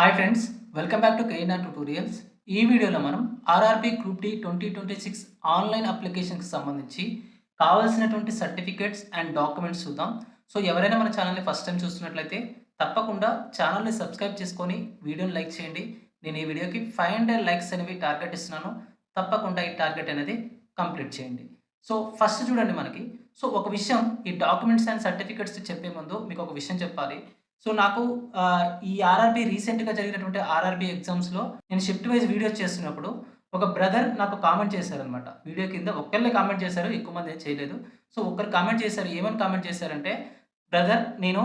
Hi friends welcome back to కైనా tutorials ఈ వీడియోలో మనం RRB group D twenty twenty six online అప్లికేషన్కి సంబంధించి కావాల్సినటువంటి సర్టిఫికేట్స్ అండ్ డాక్యుమెంట్స్ చూద్దాం. సో ఎవరైనా మన ఛానల్ని ఫస్ట్ టైం చూస్తున్నట్లయితే తప్పకుండా ఛానల్ని సబ్స్క్రైబ్ చేసుకొని వీడియోని లైక్ చేయండి. నేను ఈ వీడియోకి ఫైవ్ హండ్రెడ్ లైక్స్ అనేవి టార్గెట్ ఇస్తున్నాను. తప్పకుండా ఈ టార్గెట్ అనేది కంప్లీట్ చేయండి. సో ఫస్ట్ చూడండి మనకి. సో ఒక విషయం ఈ డాక్యుమెంట్స్ అండ్ సర్టిఫికేట్స్ చెప్పే ముందు మీకు ఒక విషయం చెప్పాలి. సో నాకు ఈ ఆర్ఆర్బి రీసెంట్గా జరిగినటువంటి ఆర్ఆర్బి ఎగ్జామ్స్లో నేను షిఫ్ట్ వైజ్ వీడియోస్ చేస్తున్నప్పుడు ఒక బ్రదర్ నాకు కామెంట్ చేశారనమాట వీడియో కింద ఒక్కళ్ళే కామెంట్ చేశారు ఎక్కువ మంది ఏం చేయలేదు. సో ఒకరు కామెంట్ చేశారు ఏమని కామెంట్ చేశారంటే బ్రదర్ నేను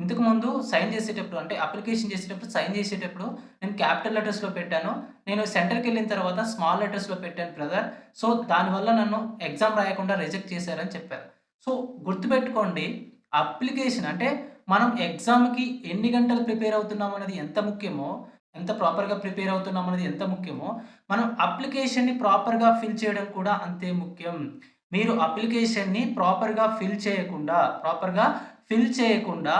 ఇంతకు ముందు సైన్ చేసేటప్పుడు అంటే అప్లికేషన్ చేసేటప్పుడు సైన్ చేసేటప్పుడు నేను క్యాపిటల్ లెటర్స్లో పెట్టాను. నేను సెంటర్కి వెళ్ళిన తర్వాత స్మాల్ లెటర్స్లో పెట్టాను బ్రదర్. సో దానివల్ల నన్ను ఎగ్జామ్ రాయకుండా రిజెక్ట్ చేశారని చెప్పారు. సో గుర్తుపెట్టుకోండి అప్లికేషన్ అంటే మనం ఎగ్జామ్కి ఎన్ని గంటలు ప్రిపేర్ అవుతున్నాం అనేది ఎంత ముఖ్యమో ఎంత ప్రాపర్గా ప్రిపేర్ అవుతున్నాం అనేది ఎంత ముఖ్యమో మనం అప్లికేషన్ని ప్రాపర్గా ఫిల్ చేయడం కూడా అంతే ముఖ్యం. మీరు అప్లికేషన్ని ప్రాపర్గా ఫిల్ చేయకుండా ప్రాపర్గా ఫిల్ చేయకుండా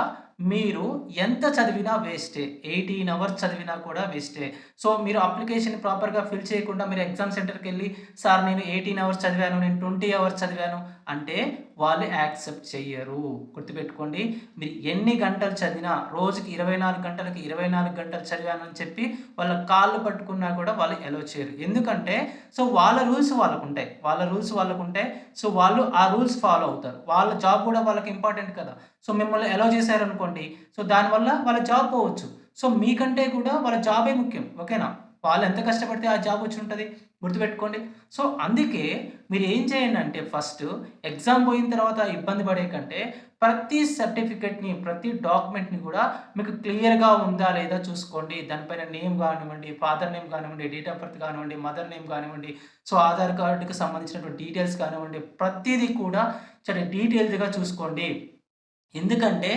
మీరు ఎంత చదివినా వేస్టే. ఎయిటీన్ అవర్స్ చదివినా కూడా వేస్టే. సో మీరు అప్లికేషన్ ప్రాపర్గా ఫిల్ చేయకుండా మీరు ఎగ్జామ్ సెంటర్కి వెళ్ళి సార్ నేను ఎయిటీన్ అవర్స్ చదివాను నేను ట్వంటీ అవర్స్ చదివాను అంటే వాళ్ళు యాక్సెప్ట్ చెయ్యరు. గుర్తుపెట్టుకోండి మీరు ఎన్ని గంటలు చదివినా రోజుకి ఇరవై నాలుగు గంటలకి ఇరవై నాలుగు గంటలు చదివానని చెప్పి వాళ్ళ కాళ్ళు పట్టుకున్నా కూడా వాళ్ళు ఎలో చేయరు. ఎందుకంటే సో వాళ్ళ రూల్స్ వాళ్ళకు ఉంటాయి వాళ్ళ రూల్స్ వాళ్ళకు ఉంటాయి సో వాళ్ళు ఆ రూల్స్ ఫాలో అవుతారు. వాళ్ళ జాబ్ కూడా వాళ్ళకి ఇంపార్టెంట్ కదా. సో మిమ్మల్ని ఎలో చేశారనుకోండి సో దానివల్ల వాళ్ళ జాబ్ పోవచ్చు. సో మీకంటే కూడా వాళ్ళ జాబే ముఖ్యం. ఓకేనా? వాళ్ళు ఎంత కష్టపడితే ఆ జాబ్ వచ్చి ఉంటుంది గుర్తుపెట్టుకోండి. సో అందుకే మీరు ఏం చేయండి అంటే ఫస్ట్ ఎగ్జామ్ పోయిన తర్వాత ఇబ్బంది పడే కంటే ప్రతి సర్టిఫికెట్ని ప్రతి డాక్యుమెంట్ని కూడా మీకు క్లియర్గా ఉందా లేదా చూసుకోండి. దానిపైన నేమ్ కానివ్వండి ఫాదర్ నేమ్ కానివ్వండి డేట్ ఆఫ్ బర్త్ కానివ్వండి మదర్ నేమ్ కానివ్వండి సో ఆధార్ కార్డుకి సంబంధించినటువంటి డీటెయిల్స్ కానివ్వండి ప్రతిదీ కూడా చాలా డీటెయిల్డ్గా చూసుకోండి. ఎందుకంటే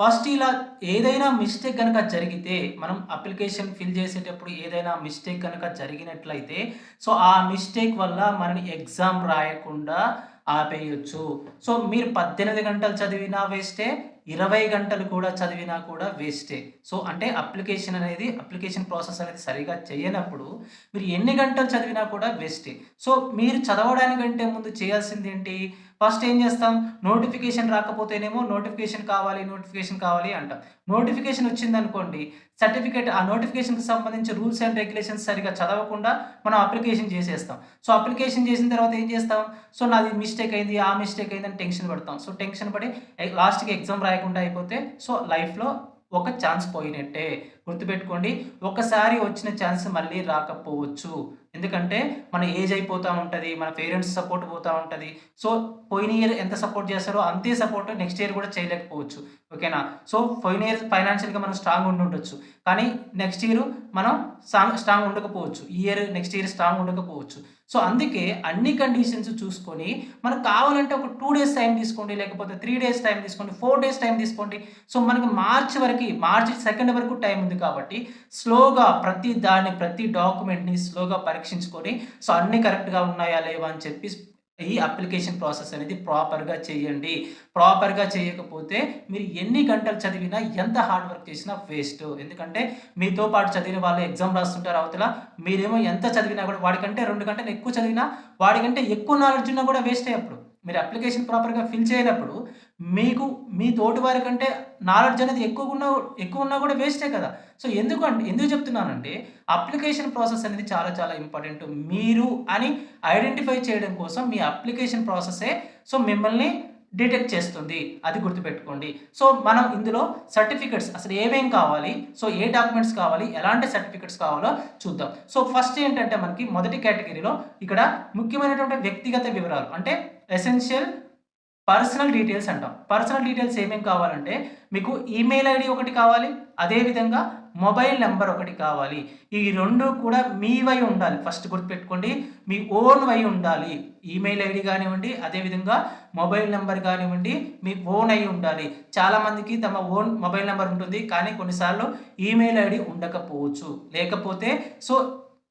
ఫస్ట్ ఇలా ఏదైనా మిస్టేక్ కనుక జరిగితే మనం అప్లికేషన్ ఫిల్ చేసేటప్పుడు ఏదైనా మిస్టేక్ కనుక జరిగినట్లయితే సో ఆ మిస్టేక్ వల్ల మనని ఎగ్జామ్ రాయకుండా ఆపేయచ్చు. సో మీరు పద్దెనిమిది గంటలు చదివినా వేస్టే ఇరవై గంటలు కూడా చదివినా కూడా వేస్టే. సో అంటే అప్లికేషన్ అనేది అప్లికేషన్ ప్రాసెస్ అనేది సరిగా చేయనప్పుడు మీరు ఎన్ని గంటలు చదివినా కూడా వేస్టే. సో మీరు చదవడానికంటే ముందు చేయాల్సింది ఏంటి? ఫస్ట్ ఏం చేస్తాం? నోటిఫికేషన్ రాకపోతేనేమో నోటిఫికేషన్ కావాలి నోటిఫికేషన్ కావాలి అంటాం. నోటిఫికేషన్ వచ్చిందనుకోండి సర్టిఫికేట్ ఆ నోటిఫికేషన్కి సంబంధించి రూల్స్ అండ్ రెగ్యులేషన్స్ సరిగా చదవకుండా మనం అప్లికేషన్ చేసేస్తాం. సో అప్లికేషన్ చేసిన తర్వాత ఏం చేస్తాం? సో నాది మిస్టేక్ అయింది ఆ మిస్టేక్ అయిందని టెన్షన్ పడతాం. సో టెన్షన్ పడి లాస్ట్కి ఎగ్జామ్ రాయకుండా అయిపోతే సో లైఫ్లో ఒక ఛాన్స్ పోయినట్టే. గుర్తుపెట్టుకోండి ఒకసారి వచ్చిన ఛాన్స్ మళ్ళీ రాకపోవచ్చు. ఎందుకంటే మన ఏజ్ అయిపోతూ ఉంటుంది మన పేరెంట్స్ సపోర్ట్ పోతూ ఉంటుంది. సో పోయిన ఇయర్ ఎంత సపోర్ట్ చేస్తారో అంతే సపోర్ట్ నెక్స్ట్ ఇయర్ కూడా చేయలేకపోవచ్చు. ఓకేనా? సో పోయిన ఇయర్ ఫైనాన్షియల్గా మనం స్ట్రాంగ్ ఉండి ఉండొచ్చు. కానీ నెక్స్ట్ ఇయర్ మనం స్ట్రాంగ్ స్ట్రాంగ్ ఉండకపోవచ్చు. ఈ ఇయర్ నెక్స్ట్ ఇయర్ స్ట్రాంగ్ ఉండకపోవచ్చు. సో అందుకే అన్ని కండిషన్స్ చూసుకొని మనకు కావాలంటే ఒక టూ డేస్ టైం తీసుకోండి లేకపోతే త్రీ డేస్ టైం తీసుకోండి ఫోర్ డేస్ టైం తీసుకోండి. సో మనకి మార్చ్ వరకు మార్చ్ సెకండ్ వరకు టైం ఉంది కాబట్టి స్లోగా ప్రతి దాన్ని ప్రతి డాక్యుమెంట్ని స్లోగా పరీక్షించుకొని సో అన్ని కరెక్ట్గా ఉన్నాయా లేవా అని చెప్పి ఈ అప్లికేషన్ ప్రాసెస్ అనేది ప్రాపర్గా చేయండి. ప్రాపర్గా చేయకపోతే మీరు ఎన్ని గంటలు చదివినా ఎంత హార్డ్ వర్క్ చేసినా వేస్ట్ ఎందుకంటే మీతో పాటు చదివిన వాళ్ళు ఎగ్జామ్ రాస్తుంటారు అవతల. మీరేమో ఎంత చదివినా కూడా వాడికంటే రెండు గంటలు ఎక్కువ చదివినా వాడికంటే ఎక్కువ నాలెడ్జ్ ఉన్నా కూడా వేస్ట్ అయ్యప్పుడు మీరు అప్లికేషన్ ప్రాపర్గా ఫిల్ చేయనప్పుడు మీకు మీ తోటి వారి కంటే నాలెడ్జ్ అనేది ఎక్కువ ఉన్నా ఎక్కువ ఉన్నా కూడా వేస్టే కదా. సో ఎందుకు అంటే ఎందుకు చెప్తున్నానంటే అప్లికేషన్ ప్రాసెస్ అనేది చాలా చాలా ఇంపార్టెంట్ మీరు అని ఐడెంటిఫై చేయడం కోసం మీ అప్లికేషన్ ప్రాసెసే సో మిమ్మల్ని డిటెక్ట్ చేస్తుంది. అది గుర్తుపెట్టుకోండి. సో మనం ఇందులో సర్టిఫికెట్స్ అసలు ఏమేం కావాలి? సో ఏ డాక్యుమెంట్స్ కావాలి? ఎలాంటి సర్టిఫికెట్స్ కావాలో చూద్దాం. సో ఫస్ట్ ఏంటంటే మనకి మొదటి కేటగిరీలో ఇక్కడ ముఖ్యమైనటువంటి వ్యక్తిగత వివరాలు అంటే ఎసెన్షియల్ పర్సనల్ డీటెయిల్స్ అంటాం. పర్సనల్ డీటెయిల్స్ ఏమేమి కావాలంటే మీకు ఈమెయిల్ ఐడి ఒకటి కావాలి అదేవిధంగా మొబైల్ నెంబర్ ఒకటి కావాలి. ఈ రెండు కూడా మీ వై ఉండాలి. ఫస్ట్ గుర్తుపెట్టుకోండి మీ ఓన్ వై ఉండాలి. ఈమెయిల్ ఐడి కానివ్వండి అదేవిధంగా మొబైల్ నెంబర్ కానివ్వండి మీ ఓన్ అయి ఉండాలి. చాలామందికి తమ ఓన్ మొబైల్ నెంబర్ ఉంటుంది కానీ కొన్నిసార్లు ఈమెయిల్ ఐడి ఉండకపోవచ్చు. లేకపోతే సో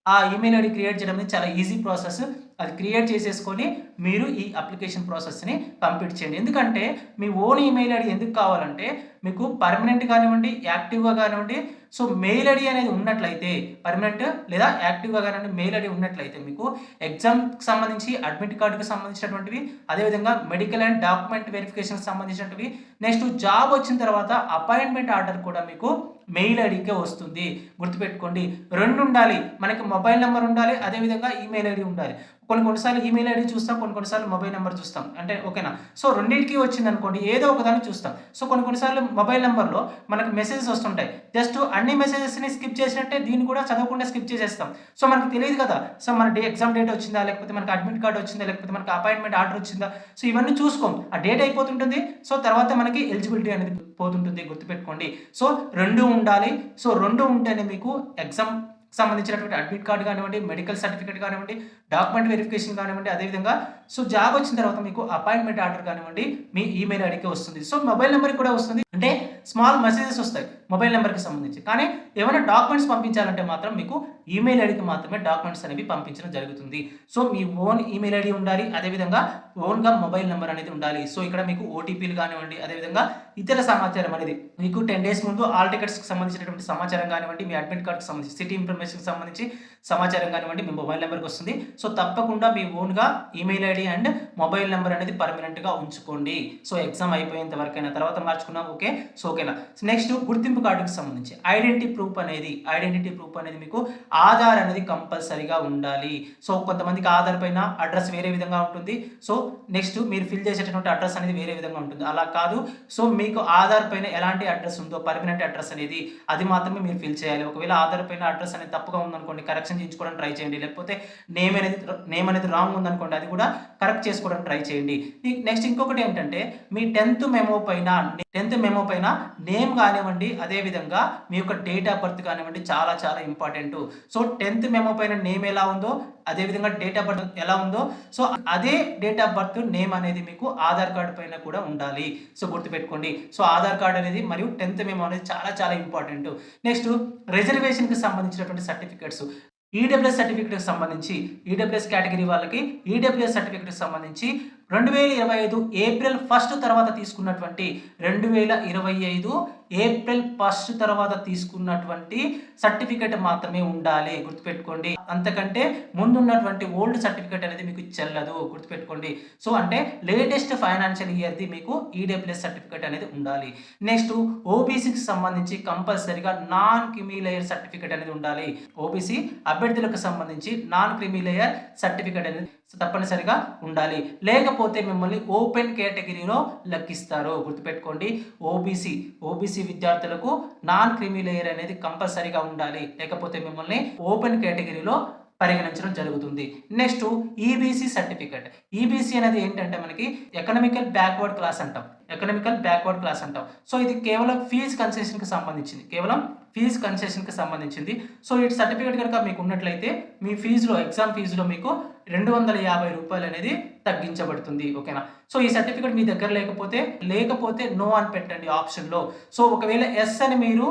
ఆ ఈమెయిల్ ఐడి క్రియేట్ చేయడం అనేది చాలా ఈజీ ప్రాసెస్ అది క్రియేట్ చేసేసుకొని మీరు ఈ అప్లికేషన్ ప్రాసెస్ని కంప్లీట్ చేయండి. ఎందుకంటే మీ ఓన్ ఈమెయిల్ ఐడి ఎందుకు కావాలంటే మీకు పర్మనెంట్ కానివ్వండి యాక్టివ్గా కానివ్వండి సో మెయిల్ ఐడి అనేది ఉన్నట్లయితే పర్మనెంట్ లేదా యాక్టివ్గా కానివ్వండి మెయిల్ ఐడి ఉన్నట్లయితే మీకు ఎగ్జామ్కి సంబంధించి అడ్మిట్ కార్డుకి సంబంధించినటువంటివి అదేవిధంగా మెడికల్ అండ్ డాక్యుమెంట్ వెరిఫికేషన్కి సంబంధించినటువంటివి నెక్స్ట్ జాబ్ వచ్చిన తర్వాత అపాయింట్మెంట్ ఆర్డర్ కూడా మీకు మెయిల్ ఐడికే వస్తుంది. గుర్తుపెట్టుకోండి. రెండు ఉండాలి. మనకి మొబైల్ నెంబర్ ఉండాలి. అదేవిధంగా ఈమెయిల్ ఐడి ఉండాలి. కొన్ని కొన్నిసార్లు ఈమెయిల్ ఐడి చూస్తాం కొన్ని కొన్నిసార్లు మొబైల్ నెంబర్ చూస్తాం. అంటే ఓకేనా? సో రెండింటికి వచ్చింది అనుకోండి ఏదో ఒకదాన్ని చూస్తాం. సో కొన్ని కొన్నిసార్లు మొబైల్ నెంబర్లో మనకు మెసేజెస్ వస్తుంటాయి. జస్ట్ అన్ని మెసేజెస్ని స్కిప్ చేసినట్టే దీన్ని కూడా చదవకుండా స్కిప్ చేసేస్తాం. సో మనకు తెలియదు కదా? సో మన డే ఎగ్జామ్ డేట్ వచ్చిందా? లేకపోతే మనకి అడ్మిట్ కార్డ్ వచ్చిందా? లేకపోతే మనకి అపాయింట్మెంట్ ఆర్డర్ వచ్చిందా? సో ఇవన్నీ చూసుకోం. ఆ డేట్ అయిపోతుంటుంది. సో తర్వాత మనకి ఎలిజిబిలిటీ అనేది పోతుంటుంది. గుర్తుపెట్టుకోండి. సో రెండు ఉండాలి. సో రెండు ఉంటేనే మీకు ఎగ్జామ్ సంబంధించినటువంటి అడ్మిట్ కార్డు కానివ్వండి మెడికల్ సర్టిఫికేట్ కానివ్వండి డాక్యుమెంట్ వెరిఫికేషన్ కానివ్వండి అదేవిధంగా సో జాబ్ వచ్చిన తర్వాత మీకు అపాయింట్మెంట్ ఆర్డర్ కానివ్వండి మీ ఈమెయిల్ ఐడికి వస్తుంది. సో మొబైల్ నెంబర్కి కూడా వస్తుంది. అంటే స్మాల్ మెసేజెస్ వస్తాయి మొబైల్ నెంబర్కి సంబంధించి. కానీ ఏమైనా డాక్యుమెంట్స్ పంపించాలంటే మాత్రం మీకు ఈమెయిల్ ఐడికి మాత్రమే డాక్యుమెంట్స్ అనేవి పంపించడం జరుగుతుంది. సో మీ ఓన్ ఈమెయిల్ ఐడి ఉండాలి అదేవిధంగా ఓన్గా మొబైల్ నెంబర్ అనేది ఉండాలి. సో ఇక్కడ మీకు ఓటీపీలు కానివ్వండి అదేవిధంగా ఇతర సమాచారం అనేది మీకు టెన్ డేస్ ముందు ఆల్ టికెట్స్కి సంబంధించినటువంటి సమాచారం కానివ్వండి మీ అడ్మిట్ కార్డ్కి సంబంధించి సిటీ ఇన్ఫర్మేషన్కి సంబంధించి సమాచారం కానివ్వండి మీ మొబైల్ నెంబర్కి వస్తుంది. సో తప్పకుండా మీ ఓన్గా email ID and mobile number అనేది పర్మనెంట్గా ఉంచుకోండి. సో ఎగ్జామ్ అయిపోయేంత వరకైనా తర్వాత మార్చుకున్నాం ఓకే? సో ఓకేనా? నెక్స్ట్ గుర్తింపు కార్డుకి సంబంధించి ఐడెంటిటీ ప్రూఫ్ అనేది ఐడెంటిటీ ప్రూఫ్ అనేది మీకు ఆధార్ అనేది కంపల్సరీగా ఉండాలి. సో కొంతమందికి ఆధార్ పైన అడ్రస్ వేరే విధంగా ఉంటుంది. సో నెక్స్ట్ మీరు ఫిల్ చేసేటటువంటి అడ్రస్ అనేది వేరే విధంగా ఉంటుంది. అలా కాదు. సో మీకు ఆధార్ పైన ఎలాంటి అడ్రస్ ఉందో పర్మనెంట్ అడ్రస్ అనేది అది మాత్రమే మీరు ఫిల్ చేయాలి. ఒకవేళ ఆధార్ పైన అడ్రస్ అనేది తప్పుగా ఉందనుకోండి కరెక్షన్ చేయించుకోవడానికి ట్రై చేయండి. లేకపోతే నేమ్ అనేది నేమ్ అనేది రాంగ్ ఉందనుకోండి అది కూడా కరెక్ట్ చేసుకోవడానికి ట్రై చేయండి. నెక్స్ట్ ఇంకొకటి ఏంటంటే మీ టెన్త్ మెమో పైన టెన్త్ మెమో పైన నేమ్ కానివ్వండి అదేవిధంగా మీ యొక్క డేట్ ఆఫ్ బర్త్ కానివ్వండి చాలా చాలా ఇంపార్టెంట్ సో టెన్త్ మెమో పైన నేమ్ ఎలా ఉందో అదేవిధంగా డేట్ ఆఫ్ బర్త్ ఎలా ఉందో సో అదే డేట్ ఆఫ్ బర్త్ నేమ్ అనేది మీకు ఆధార్ కార్డు పైన కూడా ఉండాలి. సో గుర్తుపెట్టుకోండి. సో ఆధార్ కార్డు అనేది మరియు టెన్త్ మెమో అనేది చాలా చాలా ఇంపార్టెంట్ నెక్స్ట్ రిజర్వేషన్కి సంబంధించినటువంటి సర్టిఫికేట్స్ ఈడబ్ల్యూఎస్ సర్టిఫికేట్కి సంబంధించి ఈడబ్ల్యూఎస్ కేటగిరీ వాళ్ళకి ఈడబ్ల్యూఎస్ సర్టిఫికేట్కి సంబంధించి రెండు వేల ఇరవై ఐదు ఏప్రిల్ ఫస్ట్ తర్వాత తీసుకున్నటువంటి రెండు వేల ఇరవై ఐదు ఏప్రిల్ ఫస్ట్ తర్వాత తీసుకున్నటువంటి సర్టిఫికేట్ మాత్రమే ఉండాలి. గుర్తుపెట్టుకోండి. అంతకంటే ముందున్నటువంటి ఓల్డ్ సర్టిఫికేట్ అనేది మీకు చెల్లదు. గుర్తుపెట్టుకోండి. సో అంటే లేటెస్ట్ ఫైనాన్షియల్ ఇయర్ది మీకు ఈడబ్ల్యూఎస్ సర్టిఫికేట్ అనేది ఉండాలి. నెక్స్ట్ ఓబీసీకి సంబంధించి కంపల్సరీగా నాన్ క్రిమీ లేయర్ సర్టిఫికేట్ అనేది ఉండాలి. ఓబీసీ అభ్యర్థులకు సంబంధించి నాన్ క్రిమీ లేయర్ సర్టిఫికేట్ అనేది తప్పనిసరిగా ఉండాలి. లేకపోతే మిమ్మల్ని ఓపెన్ కేటగిరీలో లెక్కిస్తారు. గుర్తుపెట్టుకోండి ఓబీసీ ఓబీసీ విద్యార్థులకు నాన్ క్రిమిలేయర్ అనేది కంపల్సరీగా ఉండాలి. లేకపోతే మిమ్మల్ని ఓపెన్ కేటగిరీలో పరిగణించడం జరుగుతుంది. Next EBC certificate. ఈబీసీ అనేది ఏంటంటే మనకి ఎకనామికల్ బ్యాక్వర్డ్ క్లాస్ అంటాం. ఎకనామికల్ బ్యాక్వర్డ్ క్లాస్ అంటాం. సో ఇది కేవలం ఫీజు కన్సెషన్కి సంబంధించింది. కేవలం ఫీజు కన్సెషన్కి సంబంధించింది. సో ఈ సర్టిఫికేట్ కనుక మీకు ఉన్నట్లయితే మీ ఫీజులో ఎగ్జామ్ ఫీజులో మీకు రెండు వందల యాభై రూపాయలు అనేది తగ్గించబడుతుంది ఓకేనా? సో ఈ సర్టిఫికేట్ మీ దగ్గర లేకపోతే లేకపోతే నో అని పెట్టండి ఆప్షన్లో. సో ఒకవేళ ఎస్ అని మీరు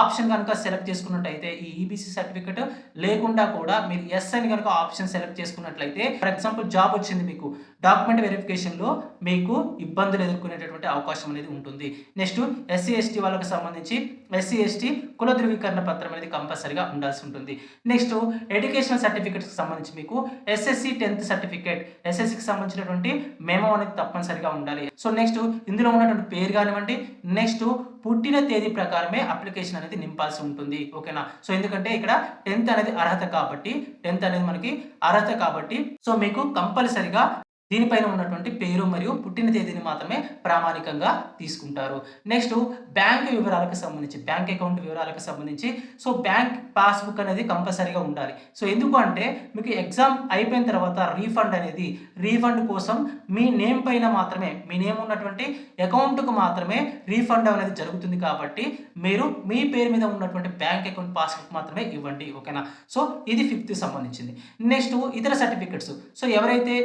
ఆప్షన్ కనుక సెలెక్ట్ చేసుకున్నట్టయితే ఈ ఈబీసీ సర్టిఫికేట్ లేకుండా కూడా మీరు ఎస్ అని కనుక ఆప్షన్ సెలెక్ట్ చేసుకున్నట్లయితే ఫర్ ఎగ్జాంపుల్ జాబ్ వచ్చింది మీకు డాక్యుమెంట్ వెరిఫికేషన్లో మీకు ఇబ్బందులు ఎదుర్కొనేటటువంటి అవకాశం అనేది ఉంటుంది. నెక్స్ట్ ఎస్సీ ఎస్టీ వాళ్ళకి సంబంధించి ఎస్సీ ఎస్టీ కుల ధృవీకరణ పత్రం అనేది కంపల్సరీగా ఉండాల్సి ఉంటుంది. నెక్స్ట్ ఎడ్యుకేషనల్ సర్టిఫికేట్స్కి సంబంధించి మీకు ఎస్ఎస్సి టెన్త్ సర్టిఫికేట్ ఎస్ఎస్సికి సంబంధించినటువంటి మేమో అనేది తప్పనిసరిగా ఉండాలి. సో నెక్స్ట్ ఇందులో ఉన్నటువంటి పేరు కానివ్వండి. నెక్స్ట్ పుట్టిన తేదీ ప్రకారమే అప్లికేషన్ అనేది నింపాల్సి ఉంటుంది. ఓకేనా సో ఎందుకంటే ఇక్కడ టెన్త్ అనేది అర్హత కాబట్టి టెన్త్ అనేది మనకి అర్హత కాబట్టి సో మీకు కంపల్సరిగా దీనిపైన ఉన్నటువంటి పేరు మరియు పుట్టిన తేదీని మాత్రమే ప్రామాణికంగా తీసుకుంటారు. నెక్స్ట్ బ్యాంక్ వివరాలకు సంబంధించి బ్యాంక్ అకౌంట్ వివరాలకు సంబంధించి. సో బ్యాంక్ పాస్బుక్ అనేది కంపల్సరీగా ఉండాలి. సో ఎందుకు అంటే మీకు ఎగ్జామ్ అయిపోయిన తర్వాత రీఫండ్ అనేది రీఫండ్ కోసం మీ నేమ్ పైన మాత్రమే మీ నేమ్ ఉన్నటువంటి అకౌంట్కు మాత్రమే రీఫండ్ అనేది జరుగుతుంది కాబట్టి మీరు మీ పేరు మీద ఉన్నటువంటి బ్యాంక్ అకౌంట్ పాస్బుక్ మాత్రమే ఇవ్వండి ఓకేనా? సో ఇది ఫిఫ్త్ సంబంధించింది. నెక్స్ట్ ఇతర సర్టిఫికెట్స్ సో ఎవరైతే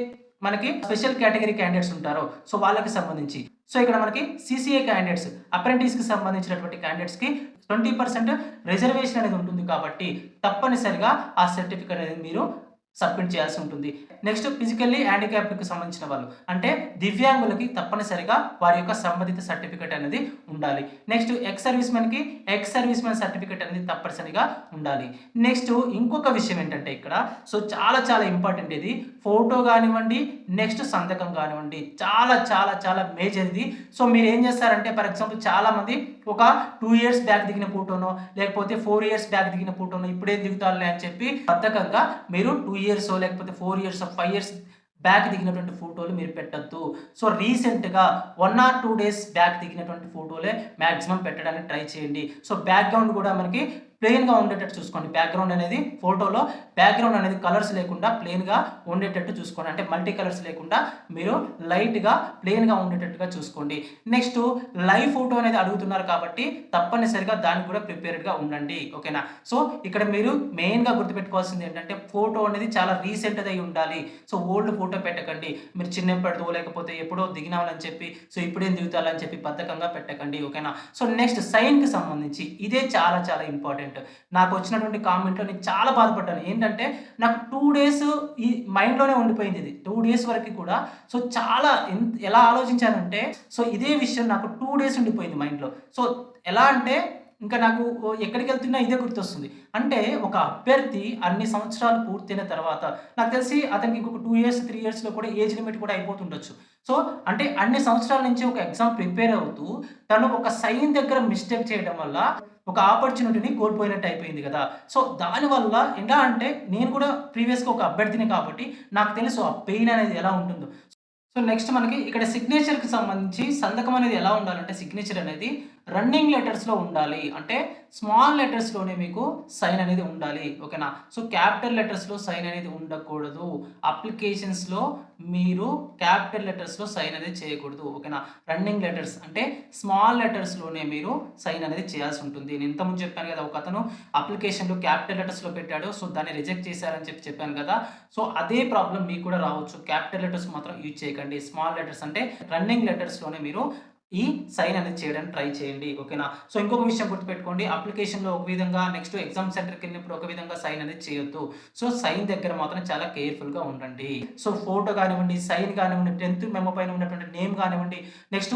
మనకి స్పెషల్ కేటగిరీ క్యాండిడేట్స్ ఉంటారో. సో వాళ్ళకి సంబంధించి. సో ఇక్కడ మనకి సిసిఏ క్యాండిడేట్స్ అప్రెంటిస్కి సంబంధించినటువంటి క్యాండిడేట్స్కి ట్వంటీ పర్సెంట్ రిజర్వేషన్ అనేది ఉంటుంది కాబట్టి తప్పనిసరిగా ఆ సర్టిఫికేట్ అనేది మీరు సబ్మిట్ చేయాల్సి ఉంటుంది. నెక్స్ట్ ఫిజికల్లీ హ్యాండిక్యాప్డ్కి సంబంధించిన వాళ్ళు. అంటే దివ్యాంగులకి తప్పనిసరిగా వారి యొక్క సంబంధిత సర్టిఫికేట్ అనేది ఉండాలి. నెక్స్ట్ ఎక్స్ సర్వీస్ మెన్కి ఎక్స్ సర్వీస్ మెన్ సర్టిఫికేట్ అనేది తప్పనిసరిగా ఉండాలి. నెక్స్ట్ ఇంకొక విషయం ఏంటంటే ఇక్కడ సో చాలా చాలా ఇంపార్టెంట్ ఇది. ఫోటో కానివ్వండి నెక్స్ట్ సంతకం కానివ్వండి. చాలా చాలా చాలా మేజర్ ఇది. సో మీరు ఏం చేస్తారంటే ఫర్ ఎగ్జాంపుల్ చాలా మంది ఒక టూ ఇయర్స్ బ్యాక్ దిగిన ఫోటోనో లేకపోతే ఫోర్ ఇయర్స్ బ్యాక్ దిగిన ఫోటోనో ఇప్పుడే దిగుతారులే అని చెప్పి బద్ధకంగా మీరు టూ ఇయర్స్ లేకపోతే four years five years back దిగినటువంటి ఫోటోలు మీరు పెట్టద్దు. సో రీసెంట్గా one or two days back దిగినటువంటి ఫోటోలే మ్యాక్సిమం పెట్టడానికి ట్రై చేయండి. సో బ్యాక్గ్రౌండ్ కూడా మనకి ప్లెయిన్గా ఉండేటట్టు చూసుకోండి. బ్యాక్గ్రౌండ్ అనేది ఫోటోలో బ్యాక్గ్రౌండ్ అనేది కలర్స్ లేకుండా ప్లెయిన్గా ఉండేటట్టు చూసుకోండి. అంటే మల్టీ కలర్స్ లేకుండా మీరు లైట్గా ప్లెయిన్గా ఉండేటట్టుగా చూసుకోండి. నెక్స్ట్ లైవ్ ఫోటో అనేది అడుగుతున్నారు కాబట్టి తప్పనిసరిగా దానికి కూడా ప్రిపేర్డ్గా ఉండండి. ఓకేనా సో ఇక్కడ మీరు మెయిన్గా గుర్తుపెట్టుకోవాల్సింది ఏంటంటే ఫోటో అనేది చాలా రీసెంట్ అయి ఉండాలి. సో ఓల్డ్ ఫోటో పెట్టకండి. మీరు చిన్నప్పటిదో లేకపోతే ఎప్పుడో దిగినామని చెప్పి సో ఇప్పుడేం దిగుతాలని చెప్పి బద్ధకంగా పెట్టకండి. ఓకేనా సో నెక్స్ట్ సైన్కి సంబంధించి ఇదే చాలా చాలా ఇంపార్టెంట్ నాకు వచ్చినటువంటి కామెంట్లో నేను చాలా బాధపడ్డాను. ఏంటంటే నాకు టూ డేస్ ఈ మైండ్లోనే ఉండిపోయింది ఇది. టూ డేస్ వరకు కూడా. సో చాలా ఎంత ఎలా ఆలోచించానంటే సో ఇదే విషయం నాకు టూ డేస్ ఉండిపోయింది మైండ్లో సో ఎలా అంటే ఇంకా నాకు ఎక్కడికి వెళ్తున్నా ఇదే గుర్తొస్తుంది. అంటే ఒక అభ్యర్థి అన్ని సంవత్సరాలు పూర్తయిన తర్వాత నాకు తెలిసి అతనికి ఇంకొక టూ ఇయర్స్ త్రీ ఇయర్స్లో కూడా ఏజ్ లిమిట్ కూడా అయిపోతుండొచ్చు. సో అంటే అన్ని సంవత్సరాల నుంచి ఒక ఎగ్జామ్ ప్రిపేర్ అవుతూ తను ఒక సైన్ దగ్గర మిస్టేక్ చేయడం వల్ల ఒక ఆపర్చునిటీని కోల్పోయినట్టు అయిపోయింది కదా. సో దానివల్ల ఎలా అంటే నేను కూడా ప్రీవియస్గా ఒక అభ్యర్థిని కాబట్టి నాకు తెలుసు ఆ పెయిన్ అనేది ఎలా ఉంటుందో. సో నెక్స్ట్ మనకి ఇక్కడ సిగ్నేచర్కి సంబంధించి సంతకం అనేది ఎలా ఉండాలంటే సిగ్నేచర్ అనేది రన్నింగ్ లెటర్స్లో ఉండాలి. అంటే స్మాల్ లెటర్స్లోనే మీకు సైన్ అనేది ఉండాలి. ఓకేనా? సో క్యాపిటల్ లెటర్స్లో సైన్ అనేది ఉండకూడదు. అప్లికేషన్స్లో మీరు క్యాపిటల్ లెటర్స్లో సైన్ అనేది చేయకూడదు. ఓకేనా? రన్నింగ్ లెటర్స్ అంటే స్మాల్ లెటర్స్లోనే మీరు సైన్ అనేది చేయాల్సి ఉంటుంది. నేను ఇంతకుముందు చెప్పాను కదా ఒక అతను అప్లికేషన్లో క్యాపిటల్ లెటర్స్లో పెట్టాడు. సో దాన్ని రిజెక్ట్ చేశారని చెప్పి చెప్పాను కదా. సో అదే ప్రాబ్లం మీకు కూడా రావచ్చు. క్యాపిటల్ లెటర్స్ మాత్రం యూజ్ చేయకండి. స్మాల్ లెటర్స్ అంటే రన్నింగ్ లెటర్స్లోనే మీరు ఈ సైన్ అనేది చేయడానికి ట్రై చేయండి ఓకేనా? సో ఇంకొక విషయం గుర్తుపెట్టుకోండి అప్లికేషన్లో ఒక విధంగా నెక్స్ట్ ఎగ్జామ్ సెంటర్కి వెళ్ళినప్పుడు ఒక విధంగా సైన్ అనేది చేయొద్దు. సో సైన్ దగ్గర మాత్రం చాలా కేర్ఫుల్గా ఉండండి. సో ఫోటో కానివ్వండి సైన్ కానివ్వండి టెన్త్ మెమో పైన ఉన్నటువంటి నేమ్ కానివ్వండి నెక్స్ట్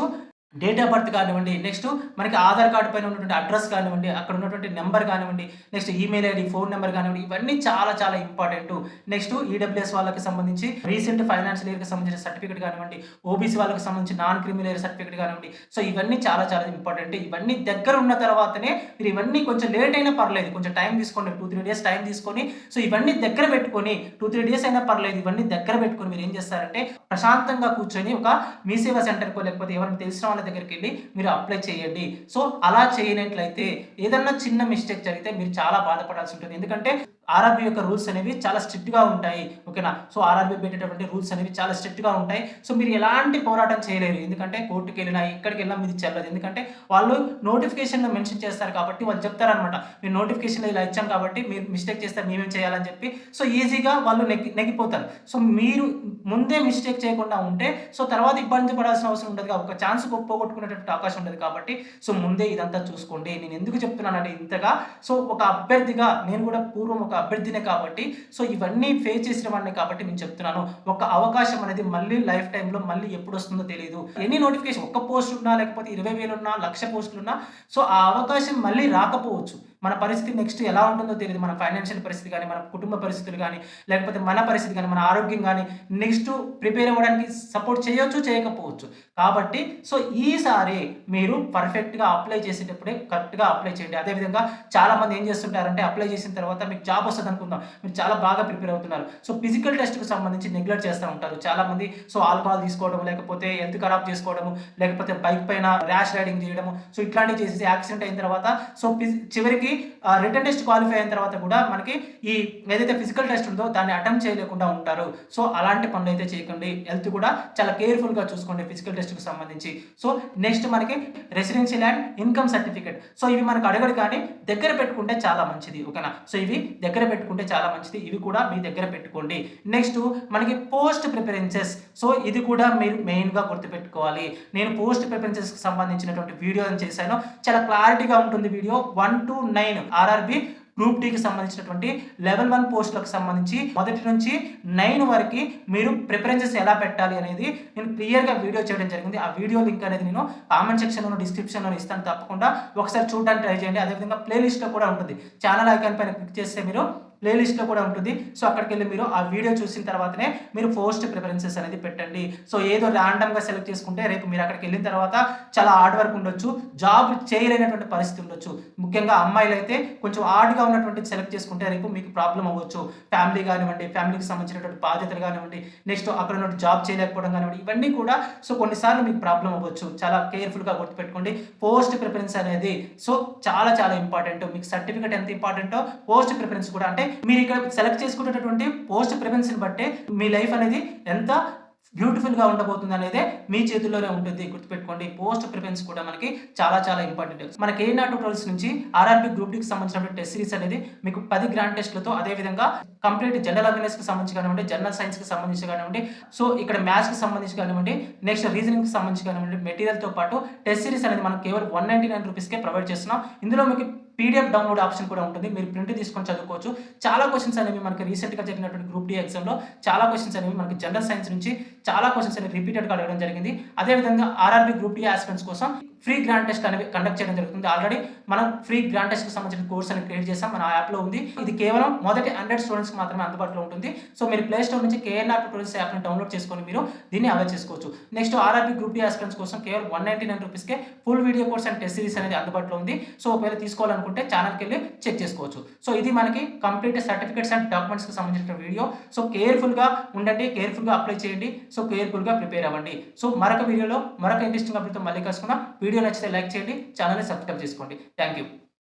డేట్ ఆఫ్ బర్త్ కానివ్వండి నెక్స్ట్ మనకి ఆధార్ కార్డు పైన ఉన్నటువంటి అడ్రస్ కానివ్వండి అక్కడ ఉన్నటువంటి నెంబర్ కానివ్వండి next email ID phone number కానివ్వండి ఇవన్నీ చాలా చాలా ఇంపార్టెంట్ నెక్స్ట్ ఈడబ్ల్యూఎస్ వాళ్ళకి సంబంధించి రీసెంట్ ఫైనాన్షియల్ ఇయర్కి సంబంధించిన సర్టిఫికేట్ కానివ్వండి ఓబీసీ వాళ్ళకి సంబంధించి నాన్ క్రిమినల్ ఇయర్ సర్టిఫికేట్ కానివ్వండి. సో ఇవన్నీ చాలా చాలా ఇంపార్టెంట్ ఇవన్నీ దగ్గర ఉన్న తర్వాతనే మీరు ఇవన్నీ కొంచెం లేట్ అయినా పర్లేదు. కొంచెం టైం తీసుకోండి. టూ త్రీ డేస్ టైం తీసుకొని సో ఇవన్నీ దగ్గర పెట్టుకొని టూ త్రీ డేస్ అయినా పర్లేదు. ఇవన్నీ దగ్గర పెట్టుకొని మీరు ఏం చేస్తారంటే ప్రశాంతంగా కూర్చొని ఒక మీ సేవా సెంటర్కో లేకపోతే ఎవరైనా తెలిసిన వాళ్ళ దగ్గరికి వెళ్ళి మీరు అప్లై చేయండి. సో అలా చేయనట్లయితే ఏదన్నా చిన్న మిస్టేక్ జరిగితే మీరు చాలా బాధపడాల్సి ఉంటుంది. ఎందుకంటే ఆర్ఆర్బీ యొక్క రూల్స్ అనేవి చాలా స్ట్రిక్ట్గా ఉంటాయి ఓకేనా? సో ఆర్ఆర్బీ పెట్టేటటువంటి రూల్స్ అనేవి చాలా స్ట్రిక్ట్గా ఉంటాయి. సో మీరు ఎలాంటి పోరాటం చేయలేరు. ఎందుకంటే కోర్టుకి వెళ్ళినా ఎక్కడికి వెళ్ళినా మీది చెల్లదు. ఎందుకంటే వాళ్ళు నోటిఫికేషన్లో మెన్షన్ చేస్తారు కాబట్టి వాళ్ళు చెప్తారనమాట మీరు నోటిఫికేషన్లో ఇలా ఇచ్చాం కాబట్టి మీరు మిస్టేక్ చేస్తారు మేమేం చేయాలని చెప్పి. సో ఈజీగా వాళ్ళు నెగ్గి నెగ్గిపోతారు. సో మీరు ముందే మిస్టేక్ చేయకుండా ఉంటే సో తర్వాత ఇబ్బంది పడాల్సిన అవసరం ఉండదు. ఒక ఛాన్స్ పోగొట్టుకునేటువంటి అవకాశం ఉండదు కాబట్టి సో ముందే ఇదంతా చూసుకోండి. నేను ఎందుకు చెప్తున్నానంటే ఇంతగా సో ఒక అభ్యర్థిగా నేను కూడా పూర్వం ఒక అభ్యర్థినే కాబట్టి సో ఇవన్నీ ఫేస్ చేసిన వాడిని కాబట్టి నేను చెప్తున్నాను. ఒక అవకాశం అనేది మళ్ళీ లైఫ్ టైంలో మళ్ళీ ఎప్పుడు వస్తుందో తెలియదు ఎన్ని నోటిఫికేషన్ ఒక్క పోస్ట్ ఉన్నా లేకపోతే ఇరవై వేలు ఉన్నా లక్ష పోస్టులు ఉన్నా సో ఆ అవకాశం మళ్ళీ రాకపోవచ్చు. మన పరిస్థితి నెక్స్ట్ ఎలా ఉంటుందో తెలియదు మన ఫైనాన్షియల్ పరిస్థితి కానీ మన కుటుంబ పరిస్థితులు కానీ లేకపోతే మన పరిస్థితి కానీ మన ఆరోగ్యం కానీ నెక్స్ట్ ప్రిపేర్ అవ్వడానికి సపోర్ట్ చేయొచ్చు చేయకపోవచ్చు. కాబట్టి సో ఈసారి మీరు పర్ఫెక్ట్గా అప్లై చేసేటప్పుడే కరెక్ట్గా అప్లై చేయండి. అదేవిధంగా చాలామంది ఏం చేస్తుంటారంటే అప్లై చేసిన తర్వాత మీకు జాబ్ వస్తుంది అనుకుందాం. మీరు చాలా బాగా ప్రిపేర్ అవుతున్నారు. సో ఫిజికల్ టెస్ట్కి సంబంధించి నెగ్లెక్ట్ చేస్తూ ఉంటారు. చాలామంది సో ఆల్కహాల్ తీసుకోవడం లేకపోతే హెల్త్ ఖరాబ్ చేసుకోవడము లేకపోతే బైక్ పైన ర్యాష్ రైడింగ్ చేయడము సో ఇట్లాంటివి చేసేసి యాక్సిడెంట్ అయిన తర్వాత సో చివరికి రిటర్న్ టెస్ట్ క్వాలిఫై అయిన తర్వాత కూడా మనకి ఈ ఏదైతే ఫిజికల్ టెస్ట్ ఉందో దాన్ని అటెంప్ట్ చేయలేకుండా ఉంటారు. సో అలాంటి పనులు అయితే చేయకండి. హెల్త్ కూడా చాలా కేర్ఫుల్గా చూసుకోండి ఫిజికల్ టెస్ట్కి సంబంధించి. సో నెక్స్ట్ మనకి residential and income certificate so ఇవి మనకు అడగడు కానీ దగ్గర పెట్టుకుంటే చాలా మంచిది. ఓకేనా? సో ఇవి దగ్గర పెట్టుకుంటే చాలా మంచిది. ఇవి కూడా మీ దగ్గర పెట్టుకోండి. నెక్స్ట్ మనకి పోస్ట్ ప్రిఫరెన్సెస్ సో ఇది కూడా మీరు మెయిన్గా గుర్తుపెట్టుకోవాలి. నేను పోస్ట్ ప్రిఫరెన్సెస్కి సంబంధించినటువంటి వీడియో చేశాను. చాలా క్లారిటీగా ఉంటుంది video one two nine RRB group డికి సంబంధించినటువంటి లెవెల్ వన్ పోస్టులకు సంబంధించి మొదటి నుంచి నైన్ వరకు మీరు ప్రిఫరెన్సెస్ ఎలా పెట్టాలి అనేది నేను క్లియర్గా వీడియో చేయడం జరిగింది. ఆ వీడియో లింక్ అనేది నేను కామెంట్ సెక్షన్లో డిస్క్రిప్షన్లో ఇస్తాను తప్పకుండా. ఒకసారి చూడడానికి ట్రై చేయండి. అదేవిధంగా ప్లేలిస్ట్లో కూడా ఉంటుంది. ఛానల్ ఐకాన్ పైన క్లిక్ చేస్తే మీరు ప్లేలిస్ట్లో కూడా ఉంటుంది. సో అక్కడికి వెళ్ళి మీరు ఆ వీడియో చూసిన తర్వాతనే మీరు పోస్ట్ ప్రిఫరెన్సెస్ అనేది పెట్టండి. సో ఏదో ర్యాండమ్గా సెలెక్ట్ చేసుకుంటే రేపు మీరు అక్కడికి వెళ్ళిన తర్వాత చాలా హార్డ్ వర్క్ ఉండొచ్చు. జాబ్ చేయలేనటువంటి పరిస్థితి ఉండొచ్చు. ముఖ్యంగా అమ్మాయిలు అయితే కొంచెం హార్డ్గా ఉన్నటువంటి సెలెక్ట్ చేసుకుంటే రేపు మీకు ప్రాబ్లం అవ్వచ్చు. ఫ్యామిలీ కానివ్వండి ఫ్యామిలీకి సంబంధించినటువంటి బాధ్యతలు కానివ్వండి నెక్స్ట్ అక్కడ ఉన్న జాబ్ చేయలేకపోవడం కానివ్వండి ఇవన్నీ కూడా సో కొన్నిసార్లు మీకు ప్రాబ్లం అవ్వచ్చు. చాలా కేర్ఫుల్గా గుర్తుపెట్టుకోండి. పోస్ట్ ప్రిఫరెన్స్ అనేది సో చాలా చాలా ఇంపార్టెంట్ మీకు సర్టిఫికేట్ ఎంత ఇంపార్టెంటో పోస్ట్ ప్రిఫరెన్స్ కూడా అంటే మీరు ఇక్కడ సెలెక్ట్ చేసుకునేటటువంటి పోస్ట్ ప్రిఫరెన్స్ని బట్టే మీ లైఫ్ అనేది ఎంత బ్యూటిఫుల్గా ఉండబోతుంది అనేది మీ చేతుల్లోనే ఉంటుంది. గుర్తుపెట్టుకోండి పోస్ట్ ప్రిఫరెన్స్ కూడా మనకి చాలా చాలా ఇంపార్టెంట్ మనకి ఏ నాటు ట్వెల్స్ నుంచి ఆర్ఆర్బి గ్రూప్ డికి సంబంధించినటువంటి టెస్ట్ సిరీస్ అనేది మీకు పది గ్రాండ్ టెస్ట్లతో అదే విధంగా కంప్లీట్ జనరల్ అవేర్నెస్కి సంబంధించి కానివ్వండి జనరల్ సైన్స్కి సంబంధించి కానివ్వండి సో ఇక్కడ మ్యాథ్స్కి సంబంధించి కానివ్వండి నెక్స్ట్ రీజనింగ్కి సంబంధించి కానివ్వండి మెటీరియల్తో పాటు టెస్ట్ సిరీస్ అనేది మనం కేవలం వన్ నైన్టీ నైన్ రూపీస్కే ప్రొవైడ్ చేస్తున్నాం. ఇందులో మీకు పీడిఎఫ్ డౌన్లోడ్ ఆప్షన్ కూడా ఉంటుంది. మీరు ప్రింట్ తీసుకొని చదువుకోవచ్చు. చాలా క్వశ్చన్స్ అనేవి మనకి రీసెంట్గా జరిగినటువంటి గ్రూప్ డి ఎగ్జామ్లో చాలా క్వశ్చన్స్ అనేవి మనకి జనరల్ సైన్స్ నుంచి చాలా క్వశ్చన్స్ అనేవి రిపీటెడ్గా అడగడం జరిగింది. అదేవిధంగా ఆర్ఆర్బి గ్రూప్ డి ఆస్పిరెంట్స్ కోసం ఫ్రీ గ్రాండ్ టెస్ట్ అనేవి కండక్ట్ చేయడం జరుగుతుంది. ఆల్రెడీ మనం ఫ్రీ గ్రాండ్ టెస్ట్కి సంబంధించిన కోర్స్ అనేది క్రియేట్ చేసాం. మన యాప్లో ఉంది. ఇది కేవలం మొదటి హండ్రెడ్ స్టూడెంట్స్కి మాత్రమే అందుబాటులో ఉంటుంది. సో మీరు ప్లే స్టోర్ నుంచి కేఎన్ఆర్ ట్యూటోరియల్స్ యాప్ని డౌన్లోడ్ చేసుకొని మీరు దీన్ని అవైల్ చేసుకోవచ్చు. Next RRB group D aspirants కోసం కేవలం వన్ నైంటీ నైన్ రూపీస్కే full video course and test series అనేది అందుబాటులో ఉంది. సో ఒకవేళ అనుకుంటే ఛానల్కి వెళ్ళి చెక్ చేసుకోవచ్చు. సో ఇది మనకి కంప్లీట్ సర్టిఫికేట్స్ అండ్ డాక్యుమెంట్స్కి సంబంధించిన వీడియో సో కేర్ఫుల్గా ఉండండి కేర్ఫుల్గా అప్లై చేయండి. సో కేర్ఫుల్గా ప్రిపేర్ అవ్వండి. సో మరొక వీడియోలో మరొక ఇంట్రెస్టింగ్ అప్డేట్తో మళ్ళీ కలుసుకున్న వీడియో నచ్చితే లైక్ చేయండి ఛానల్ని సబ్స్క్రైబ్ చేసుకోండి. Thank you